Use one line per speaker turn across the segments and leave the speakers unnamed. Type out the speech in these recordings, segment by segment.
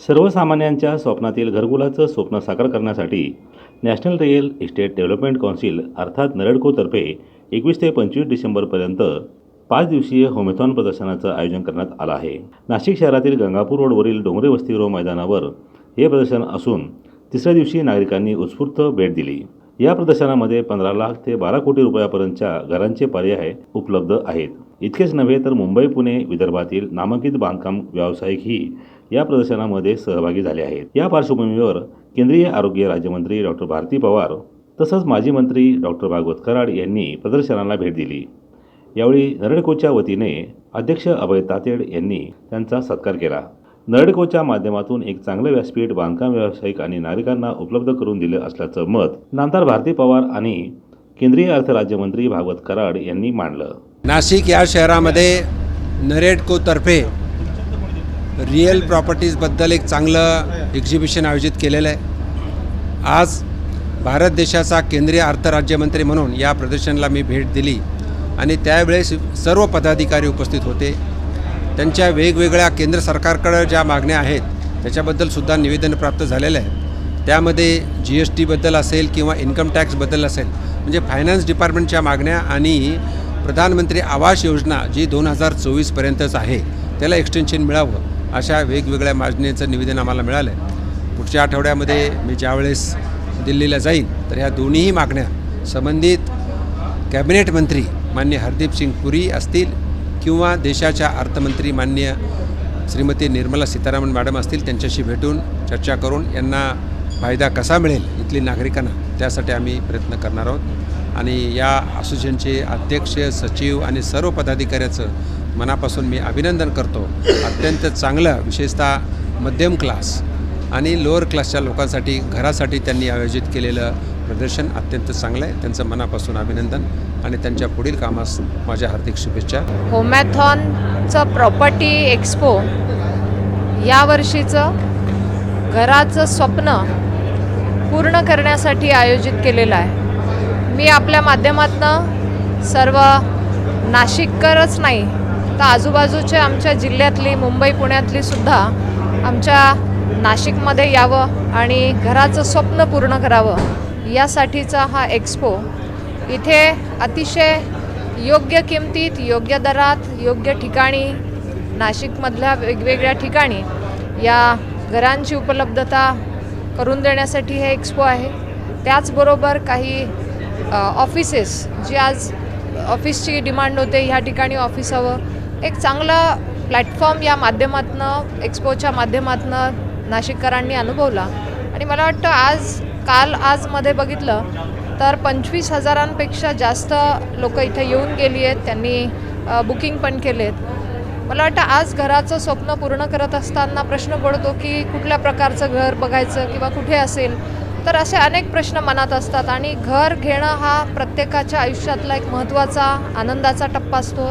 सर्वसामान्यांच्या स्वप्नातील घरकुलाचं स्वप्न साकार करण्यासाठी national real estate development council अर्थात नरेडकोतर्फे एकवीस ते पंचवीस डिसेंबरपर्यंत पाच दिवसीय होमेथॉन प्रदर्शनाचं आयोजन करण्यात आलं आहे. नाशिक शहरातील गंगापूर रोडवरील डोंगरे वसतिगृह मैदानावर हे प्रदर्शन असून तिसऱ्या दिवशी नागरिकांनी उत्स्फूर्त भेट दिली. या प्रदर्शनामध्ये पंधरा लाख ते बारा कोटी रुपयापर्यंतच्या घरांचे पर्याय उपलब्ध आहेत. इतकेच नव्हे तर मुंबई पुणे विदर्भातील नामांकित बांधकाम व्यावसायिकही या प्रदर्शनामध्ये सहभागी झाले आहेत. या पार्श्वभूमीवर केंद्रीय आरोग्य राज्यमंत्री डॉक्टर भारती पवार तसंच माजी मंत्री डॉक्टर भागवत कराड यांनी प्रदर्शनाला भेट दिली. यावेळी नरडकोच्या वतीने अध्यक्ष अभय तातेड यांनी त्यांचा सत्कार केला. नरडकोच्या माध्यमातून एक चांगलं व्यासपीठ बांधकाम व्यावसायिक आणि नागरिकांना उपलब्ध करून दिलं असल्याचं मत नामदार भारती पवार आणि केंद्रीय अर्थ राज्यमंत्री भागवत कराड यांनी मांडलं.
नाशिक या शहरामध्ये नरेडकोतर्फे रिअल प्रॉपर्टीजबद्दल एक चांगलं एक्झिबिशन आयोजित केलेलं आहे. आज भारत देशाचा केंद्रीय अर्थराज्यमंत्री म्हणून या प्रदर्शनाला मी भेट दिली आणि त्यावेळेस सर्व पदाधिकारी उपस्थित होते. त्यांच्या वेगवेगळ्या केंद्र सरकारकडे ज्या मागण्या आहेत त्याच्याबद्दल सुद्धा निवेदन प्राप्त झालेलं आहे. त्यामध्ये जी एस टीबद्दल असेल किंवा इन्कम टॅक्सबद्दल असेल म्हणजे फायनान्स डिपार्टमेंटच्या मागण्या आणि प्रधानमंत्री आवास योजना जी दोन हजार चोवीसपर्यंतच आहे त्याला एक्सटेन्शन मिळावं. अशा वेगवेगळ्या मागणीचं निवेदन आम्हाला मिळालं आहे. पुढच्या आठवड्यामध्ये मी ज्यावेळेस दिल्लीला जाईन तर ह्या दोन्हीही मागण्या संबंधित कॅबिनेट मंत्री मान्य हरदीप सिंग पुरी असतील किंवा देशाच्या अर्थमंत्री मान्य श्रीमती निर्मला सीतारामन मॅडम असतील त्यांच्याशी भेटून चर्चा करून यांना फायदा कसा मिळेल इथली नागरिकांना त्यासाठी आम्ही प्रयत्न करणार आहोत. आणि या असोसिएशनचे अध्यक्ष सचिव आणि सर्व पदाधिकाऱ्याचं मनापासून मी अभिनंदन करतो. अत्यंत चांगलं विशेषतः मध्यम क्लास आणि लोअर क्लासच्या लोकांसाठी घरासाठी त्यांनी आयोजित केलेलं प्रदर्शन अत्यंत चांगलं आहे. त्यांचं मनापासून अभिनंदन आणि त्यांच्या पुढील कामास माझ्या हार्दिक शुभेच्छा.
होमॅथॉनचं प्रॉपर्टी एक्सपो या वर्षीचं घराचं स्वप्न पूर्ण करण्यासाठी आयोजित केलेलं आहे. मी आपल्या माध्यमातनं सर्व नाशिककरच नाही तर आजूबाजूच्या आमच्या जिल्ह्यातली मुंबई पुण्यातली सुद्धा आमच्या नाशिकमध्ये यावं आणि घराचं स्वप्न पूर्ण करावं यासाठीचा हा एक्सपो इथे अतिशय योग्य किमतीत योग्य दरात योग्य ठिकाणी नाशिकमधल्या वेगवेगळ्या ठिकाणी या घरांची उपलब्धता करून देण्यासाठी हे एक्सपो आहे. त्याचबरोबर काही ऑफिसेस जी आज ऑफिसची डिमांड होते ह्या ठिकाणी ऑफिस हवं. एक चांगला प्लॅटफॉर्म या माध्यमातनं एक्सपोच्या माध्यमातनं नाशिककरांनी अनुभवला. आणि मला वाटतं आज काल आजमध्ये बघितलं तर पंचवीस हजारांपेक्षा जास्त लोक इथे येऊन गेली आहेत. त्यांनी बुकिंग पण केलेत मला वाटतं आज घराचं स्वप्न पूर्ण करत असताना प्रश्न पडतो की कुठल्या प्रकारचं घर बघायचं किंवा कुठे असेल? तर असे अनेक प्रश्न मनात असतात आणि घर घेणं हा प्रत्येकाच्या आयुष्यातला एक महत्त्वाचा आनंदाचा टप्पा असतो.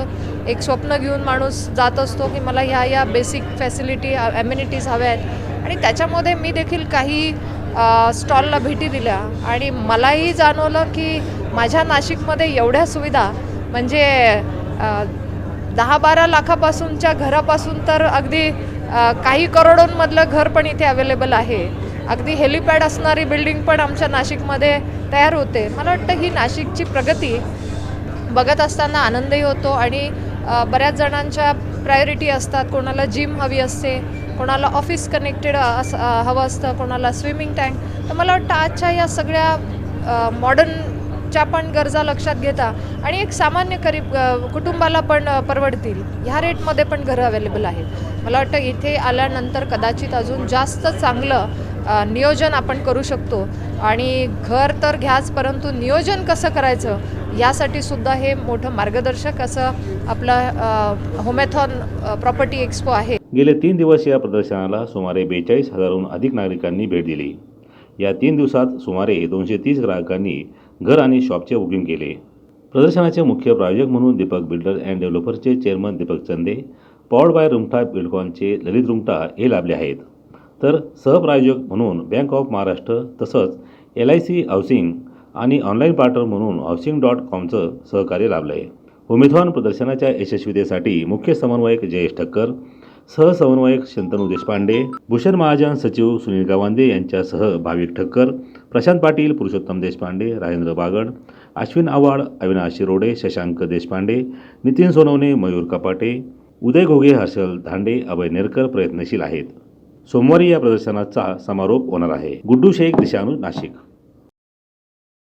एक स्वप्न घेऊन माणूस जात असतो की मला ह्या या बेसिक फॅसिलिटी ॲम्युनिटीज हव्या आहेत. आणि त्याच्यामध्ये मी देखील काही स्टॉलला भेटी दिल्या. आणि मलाही जाणवलं की माझ्या नाशिकमध्ये एवढ्या सुविधा म्हणजे दहा बारा लाखापासूनच्या घरापासून तर अगदी काही करोडोंमधलं घर पण इथे अवेलेबल आहे. अगदी हेलिपॅड असणारी बिल्डिंग पण आमच्या नाशिकमध्ये तयार होते. मला वाटतं ही नाशिकची प्रगती बघत असताना आनंदही होतो आणि बऱ्याच जणांच्या प्रायोरिटी असतात. कोणाला जिम हवी असते कोणाला ऑफिस कनेक्टेड अस हवं असतं कोणाला स्विमिंग टँक तर मला वाटतं आजच्या या सगळ्या मॉडर्नच्या पण गरजा लक्षात घेता आणि एक सामान्य करीब कुटुंबाला पण परवडतील. ह्या रेटमध्ये पण घरं अवेलेबल आहेत. मला वाटतं इथे आल्यानंतर कदाचित अजून जास्त चांगलं नियोजन आपण करू शकतो. आणि घर तर घ्याच परंतु नियोजन कसं करायचं यासाठी सुद्धा हे मोठं मार्गदर्शक असं आपलं होमॅथॉन प्रॉपर्टी एक्सपो आहे.
गेले तीन दिवस या प्रदर्शनाला सुमारे बेचाळीस हजारहून अधिक नागरिकांनी भेट दिली. या तीन दिवसात सुमारे दोनशे तीस ग्राहकांनी घर आणि शॉपचे बुकिंग केले. प्रदर्शनाचे मुख्य प्रायोजक म्हणून Deepak builder and डेव्हलपर्सचे chairman Deepak Chande powered by रुमठा बिल्डकॉनचे ललित रुमठा हे लाभले आहेत. तर सहप्रायोजक म्हणून बँक ऑफ महाराष्ट्र तसंच एल आय सी हाऊसिंग आणि ऑनलाईन पार्टनर म्हणून हाऊसिंग डॉट कॉमचं सहकार्य लाभलं आहे उमेदवार प्रदर्शनाच्या यशस्वीतेसाठी मुख्य समन्वयक जयेश ठक्कर सहसमन्वयक शंतनू देशपांडे भूषण महाजन सचिव सुनील गावांदे यांच्यासह भाविक ठक्कर प्रशांत पाटील पुरुषोत्तम देशपांडे राजेंद्र बागड अश्विन आव्हाड अविनाश शिरोडे शशांक देशपांडे नितीन सोनवणे मयूर कपाटे उदय घोगे हर्षल धांडे अभय नेरकर प्रयत्नशील आहेत. सोमवारी या प्रदर्शनाचा समारोप होणार आहे. गुड्डू शेख दिशानू नाशिक.